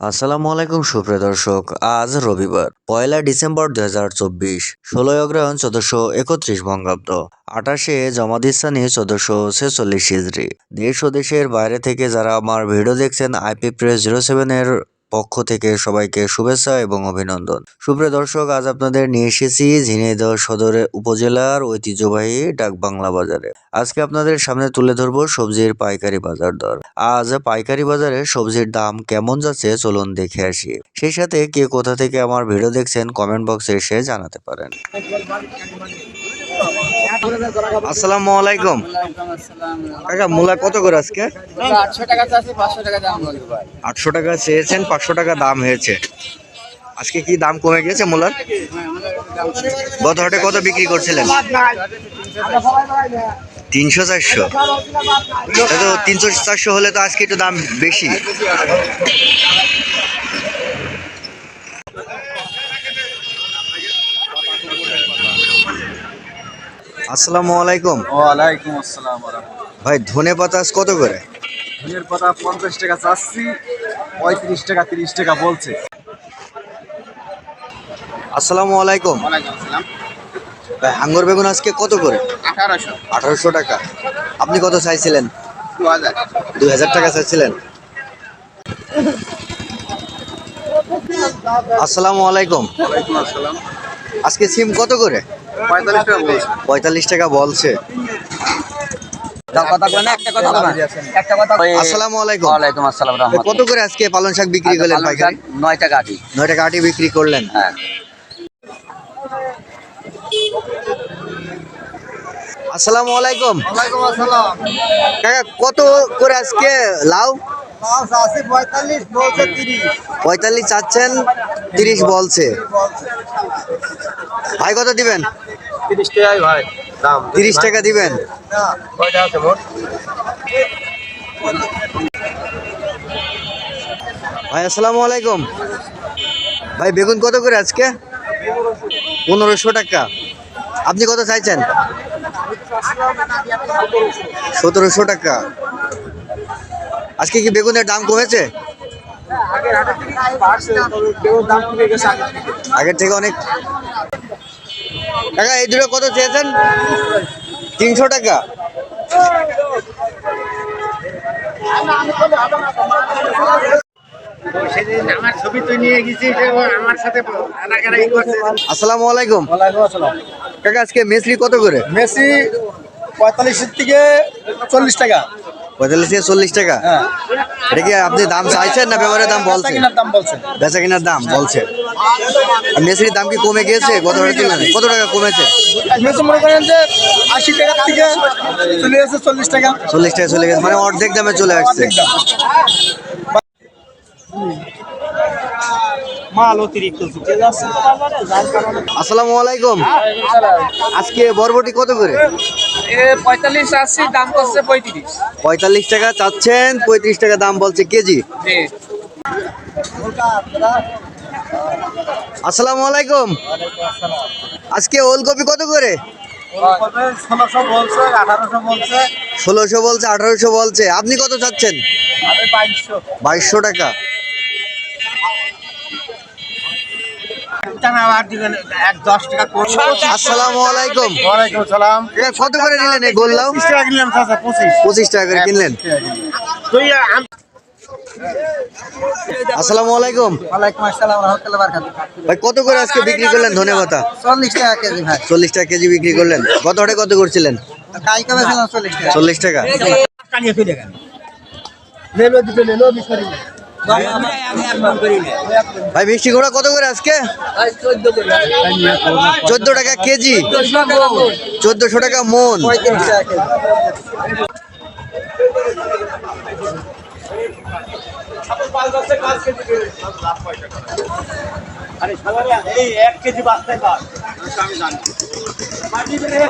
আসসালামু আলাইকুম, সুপ্রিয় দর্শক। আজ রবিবার, পয়লা ডিসেম্বর দুই হাজার চব্বিশ, ষোলোই অগ্রহণ চোদ্দশো একত্রিশ বঙ্গাব্দ। আঠাশে জমাদিস্তানি চোদ্দশো ছেচল্লিশ হিজড়ি দেশ ও দেশের বাইরে থেকে যারা আমার ভিডিও দেখছেন, আইপি প্রেস জিরো সেভেনের পক্ষ থেকে সবাইকে শুভেচ্ছা এবং অভিনন্দন। সুপ্রিয় দর্শক, আজ আপনাদের নিয়ে এসেছি ঝিনাইদহ সদরের উপজেলার ঐতিহ্যবাহী ডাক বাংলা বাজারে। আজকে আপনাদের সামনে তুলে ধরবো সবজির পাইকারি বাজার দর। আজ পাইকারি বাজারে সবজির দাম কেমন যাচ্ছে চলুন দেখে আসি। সেই সাথে কে কোথা থেকে আমার ভিডিও দেখছেন কমেন্ট বক্সে এসে জানাতে পারেন। আসসালামু আলাইকুম। কাকা, মূলা কত করে আজকে? আটশো টাকা চেয়েছেন, পাঁচশো টাকা দাম হয়েছে। আজকে কি দাম কমে গেছে মূলার? গত হাটে কত বিক্রি করছিলেন? তিনশো চারশো। তো তিনশো চারশো হলে তো আজকে একটু দাম বেশি। আসসালামু আলাইকুম। ওয়ালাইকুম আসসালাম ভাই ধনে পাতা কত করে? ধনের পাতা পঞ্চাশ টাকা চাচ্ছি পঁয়ত্রিশ টাকা তিরিশ টাকা বলছে। আসসালামু আলাইকুম। ভাই হাঙ্গর বেগুন আজকে কত করে? আঠারোশো। আঠারোশো টাকা। আপনি কত চাইছিলেন? দু হাজার। দুই হাজার টাকা চাইছিলেন। আসসালামু আলাইকুম। আসসালাম। আজকে সিম কত করে? পঁয়তাল্লিশ টাকা বলছে। পঁয়তাল্লিশ টাকা বলছে। কথা বলে একটা কথা বলে একটা কথা আসসালামু আলাইকুম। ওয়ালাইকুম আসসালাম তো কত করে আজকে পালং শাক বিক্রি করলেন পাইকারি? নয় টাকা আটি নয় টাকা আটি বিক্রি করলেন। হ্যাঁ। আসসালামু আলাইকুম। কাকা কত করে আজকে লাউ? পঁয়তাল্লিশ চাচ্ছেন তিরিশ বলছে। ভাই কত দিবেন? তিরিশ টাকাই ভাই দাম। তিরিশ টাকা দিবেন। কয়টা ভাই আসসালামু আলাইকুম। ভাই বেগুন কত করে আজকে? পনেরোশো টাকা। আপনি কত চাইছেন? সতেরোশো টাকা। আজকে কি বেগুনের দাম কমেছে। আগের থেকে অনেক। টাকা এই দুটো কত চেয়েছেন? তিনশো টাকা। আমার ছবি তুই নিয়ে গেছিস আমার সাথে রাগারাগি করছে। আসসালামু আলাইকুম। ওয়ালাইকুম কাকা আজকে মেসলি কত করে? মেসি পঁয়তাল্লিশের থেকে চল্লিশ টাকা। পঁয়তাল্লিশ থেকে চল্লিশ টাকা? হ্যাঁ। এটা কি আপনি দাম চাইছেন না ব্যবহারের দাম বলছেন? বলছেন। বেচা কেনার দাম বলছে আর দাম কি কমে গিয়েছে? কত তুলনায়? কত টাকা কমেছে? মনে করেন যে আশি টাকা থেকে চলে এসেছে চল্লিশ টাকা। চল্লিশ টাকা চলে গেছে। মানে অর্ধেক দামে চলে আসছে অর্ধেক দাম মাল অতিরিক্ত ঢুকে যাচ্ছে। বাজারে, যার কারণে আসসালামু আলাইকুম। আজকে বরবটি কত করে? পঁয়তাল্লিশ আশি দাম করছে পঁয়ত্রিশ। পঁয়তাল্লিশ টাকা চাচ্ছেন পঁয়ত্রিশ টাকা দাম বলছে কেজি। আসসালামু আলাইকুম। আজকে ওলকপি কত করে? ষোলোশো বলছে আঠারোশো বলছে। আপনি কত চাচ্ছেন? বাইশশো টাকা আবার দিবেন এক দশ টাকা করছে আসসালামু আলাইকুম। ওয়ালাইকুম সালাম। কত করে নিলেন এই গোল্লাও? টাকা কিনলাম চাচা পঁচিশ। পঁচিশ টাকা করে কিনলেন? আসসালামু আলাইকুম। ওয়ালাইকুম আসসালাম রহমতুল্লাহ বারকাতুহ। ভাই কত করে আজকে বিক্রি করলেন ধনে পাতা? চল্লিশ টাকা কেজি ভাই। চল্লিশ টাকা কেজি বিক্রি করলেন। কত হাটে কত করছিলেন? চল্লিশ টাকা। চল্লিশ টাকা। গেল। দিতে লেলো বিকারি ভাই মিষ্টি ঘোড়া কত করে আজকে? চোদ্দ টাকা কেজি? চোদ্দশো টাকা মন। পঁয়ত্রিশ টাকা কেজি।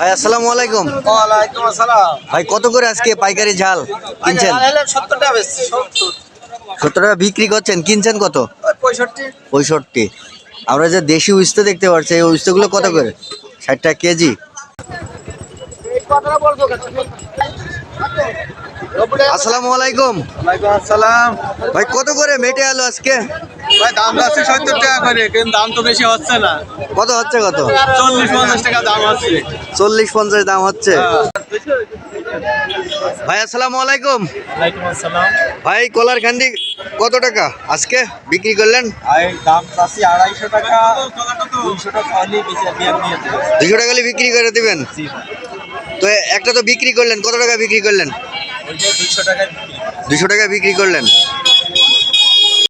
ভাই আসসালামু আলাইকুম। ওয়ালাইকুম আসসালাম। ভাই কত করে আজকে পাইকারি ঝাল কিনছেন? সত্তর টাকা বেশি সত্তর টাকা বিক্রি করছেন কিনছেন কত? পঁয়ষট্টি। পঁয়ষট্টি। আমরা যে দেশি উস্তে দেখতে পাচ্ছি এই উস্তেগুলো কত করে? ষাট টাকা কেজি। আসসালামু আলাইকুম। আসসালাম। ভাই কত করে মেটে আলু আজকে? ভাই দাম যাচ্ছে সত্তর টাকা করে কিন্তু দাম তো বেশি হচ্ছে না। কত হচ্ছে কত? চল্লিশ পঞ্চাশ টাকা দাম হচ্ছে। চল্লিশ পঞ্চাশ দাম হচ্ছে। ভাই আসসালামু আলাইকুম। আসসালাম। ভাই কলার ক্যান্ডি কত টাকা? আজকে বিক্রি করলেন? দাম চাচ্ছি আড়াইশো টাকা। দুইশো টাকা দুশো টাকা হলে বিক্রি করে দিবেন? তো একটা তো বিক্রি করলেন কত টাকা বিক্রি করলেন? দুইশো দুশো টাকা বিক্রি করলেন।